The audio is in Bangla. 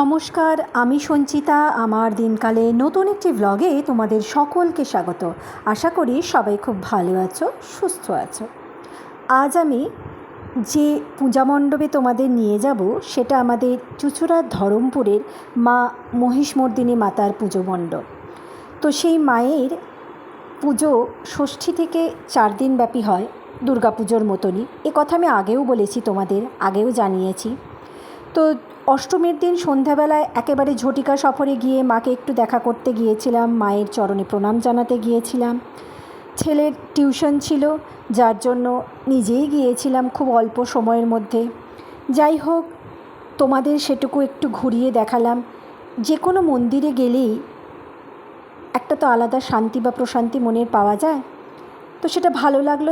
নমস্কার, আমি সঞ্চিতা। আমার দিনকালে নতুন একটি ব্লগে তোমাদের সকলকে স্বাগত। আশা করি সবাই খুব ভালো আছো, সুস্থ আছো। আজ আমি যে পূজা মণ্ডপে তোমাদের নিয়ে যাব, সেটা আমাদের চুচুড়ার ধরমপুরের মা মহিষমর্দিনী মাতার পুজো মণ্ডপ। তো সেই মায়ের পুজো ষষ্ঠী থেকে চার দিন ব্যাপী হয় দুর্গাপুজোর মতনই। এ কথা আমি আগেও বলেছি তোমাদের, আগেও জানিয়েছি। তো অষ্টমীর দিন সন্ধ্যাবেলায় একেবারে ঝটিকা সফরে গিয়ে মাকে একটু দেখা করতে গিয়েছিলাম, মায়ের চরণে প্রণাম জানাতে গিয়েছিলাম। ছেলের টিউশন ছিল, যার জন্য নিজেই গিয়েছিলাম খুব অল্প সময়ের মধ্যে। যাই হোক, তোমাদের সেটুকু একটু ঘুরিয়ে দেখালাম। যে কোনো মন্দিরে গেলেই একটা তো আলাদা শান্তি বা প্রশান্তি মনের পাওয়া যায়। তো সেটা ভালো লাগল